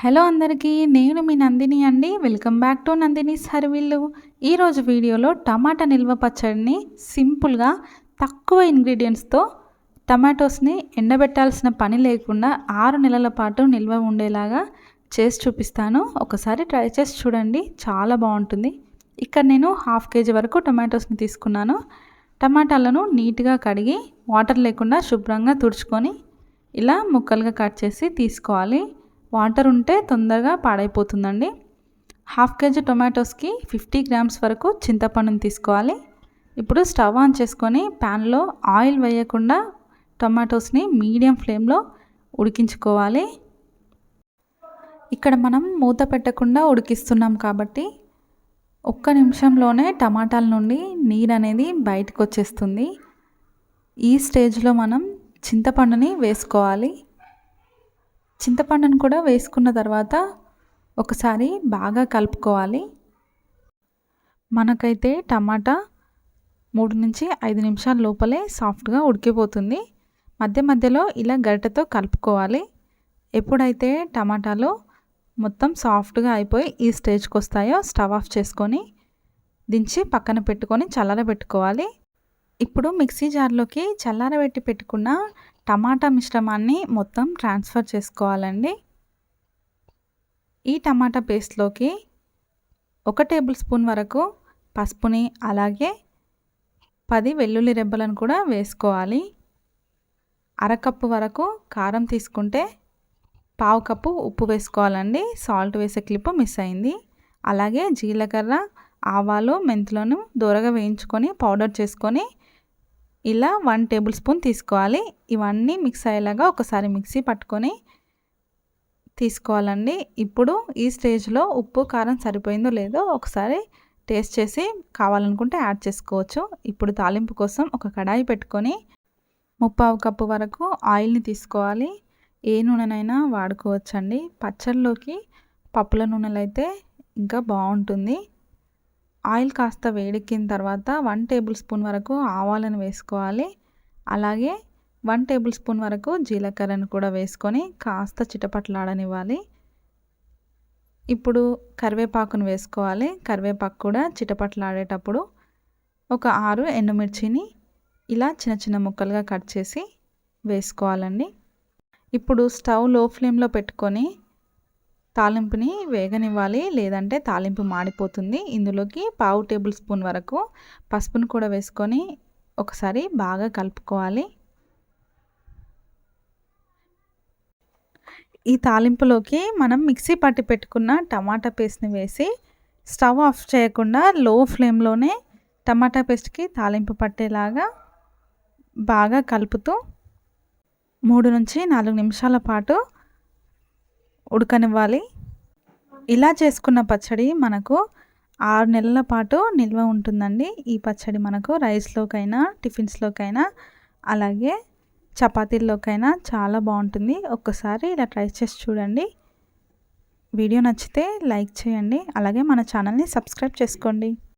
Hello అందరికీ నేను మీ నందిని అండి. వెల్కమ్ బ్యాక్ టు నందిని సర్విల్లు. ఈరోజు వీడియోలో టమాటా నిల్వ పచ్చడిని సింపుల్గా తక్కువ ఇంగ్రీడియంట్స్తో టమాటోస్ని ఎండబెట్టాల్సిన పని లేకుండా ఆరు నెలల పాటు నిల్వ ఉండేలాగా చేసి చూపిస్తాను. ఒకసారి ట్రై చేసి చూడండి చాలా బాగుంటుంది. ఇక్కడ నేను హాఫ్ కేజీ వరకు టమాటోస్ని తీసుకున్నాను. టమాటాలను నీట్గా కడిగి వాటర్ లేకుండా శుభ్రంగా తుడుచుకొని ఇలా ముక్కలుగా కట్ చేసి తీసుకోవాలి. వాటర్ ఉంటే తొందరగా పాడైపోతుందండి. హాఫ్ కేజీ టొమాటోస్కి ఫిఫ్టీ గ్రామ్స్ వరకు చింతపండుని తీసుకోవాలి. ఇప్పుడు స్టవ్ ఆన్ చేసుకొని ప్యాన్లో ఆయిల్ వేయకుండా టొమాటోస్ని మీడియం ఫ్లేమ్లో ఉడికించుకోవాలి. ఇక్కడ మనం మూత పెట్టకుండా ఉడికిస్తున్నాం కాబట్టి ఒక్క నిమిషంలోనే టమాటాల నుండి నీరు అనేది బయటకు వచ్చేస్తుంది. ఈ స్టేజ్లో మనం చింతపండుని వేసుకోవాలి. చింతపండును కూడా వేసుకున్న తర్వాత ఒకసారి బాగా కలుపుకోవాలి. మనకైతే టమాటా మూడు నుంచి ఐదు నిమిషాల లోపలే సాఫ్ట్గా ఉడికిపోతుంది. మధ్య మధ్యలో ఇలా గరిటెతో కలుపుకోవాలి. ఎప్పుడైతే టమాటాలు మొత్తం సాఫ్ట్గా అయిపోయి ఈ స్టేజ్కి వస్తాయో స్టవ్ ఆఫ్ చేసుకొని దించి పక్కన పెట్టుకొని చల్లారబెట్టుకోవాలి ఇప్పుడు మిక్సీ జార్లోకి చల్లారబెట్టి పెట్టుకున్న టమాటా మిశ్రమాన్ని మొత్తం ట్రాన్స్ఫర్ చేసుకోవాలండి. ఈ టమాటా పేస్ట్లోకి ఒక టేబుల్ స్పూన్ వరకు పసుపుని అలాగే పది వెల్లుల్లి రెబ్బలను కూడా వేసుకోవాలి. అరకప్పు వరకు కారం తీసుకుంటే పావు కప్పు ఉప్పు వేసుకోవాలండి. సాల్ట్ వేసే క్లిప్ మిస్ అయింది. అలాగే జీలకర్ర ఆవాలు మెంతులను దూరగా వేయించుకొని పౌడర్ చేసుకొని ఇలా వన్ టేబుల్ స్పూన్ తీసుకోవాలి. ఇవన్నీ మిక్స్ అయ్యేలాగా ఒకసారి మిక్సీ పట్టుకొని తీసుకోవాలండి. ఇప్పుడు ఈ స్టేజ్లో ఉప్పు కారం సరిపోయిందో లేదో ఒకసారి టేస్ట్ చేసి కావాలనుకుంటే యాడ్ చేసుకోవచ్చు. ఇప్పుడు తాలింపు కోసం ఒక కడాయి పెట్టుకొని ముప్పావు కప్పు వరకు ఆయిల్ని తీసుకోవాలి. ఏ నూనెనైనా వాడుకోవచ్చండి. పచ్చళ్ళలోకి పప్పుల నూనెలు అయితే ఇంకా బాగుంటుంది. ఆయిల్ కాస్త వేడెక్కిన తర్వాత వన్ టేబుల్ స్పూన్ వరకు ఆవాలను వేసుకోవాలి. అలాగే వన్ టేబుల్ స్పూన్ వరకు జీలకర్రను కూడా వేసుకొని కాస్త చిటపట్లాడనివ్వాలి. ఇప్పుడు కరివేపాకును వేసుకోవాలి. కరివేపాకు కూడా చిటపట్లాడేటప్పుడు ఒక ఆరు ఎండుమిర్చిని ఇలా చిన్న చిన్న ముక్కలుగా కట్ చేసి వేసుకోవాలండి. ఇప్పుడు స్టవ్లో ఫ్లేమ్లో పెట్టుకొని తాలింపుని వేగనివ్వాలి లేదంటే తాలింపు మాడిపోతుంది. ఇందులోకి పావు టేబుల్ స్పూన్ వరకు పసుపును కూడా వేసుకొని ఒకసారి బాగా కలుపుకోవాలి. ఈ తాలింపులోకి మనం మిక్సీ పట్టి పెట్టుకున్న టమాటా పేస్ట్ని వేసి స్టవ్ ఆఫ్ చేయకుండా లో ఫ్లేమ్లోనే టమాటా పేస్ట్కి తాలింపు పట్టేలాగా బాగా కలుపుతూ మూడు నుంచి నాలుగు నిమిషాల పాటు ఉడకనివ్వాలి. ఇలా చేసుకున్న పచ్చడి మనకు ఆరు నెలల పాటు నిల్వ ఉంటుందండి. ఈ పచ్చడి మనకు రైస్లోకైనా టిఫిన్స్లోకైనా అలాగే చపాతీల్లోకైనా చాలా బాగుంటుంది. ఒక్కసారి ఇలా ట్రై చేసి చూడండి. వీడియో నచ్చితే లైక్ చేయండి. అలాగే మన ఛానల్ని సబ్స్క్రైబ్ చేసుకోండి.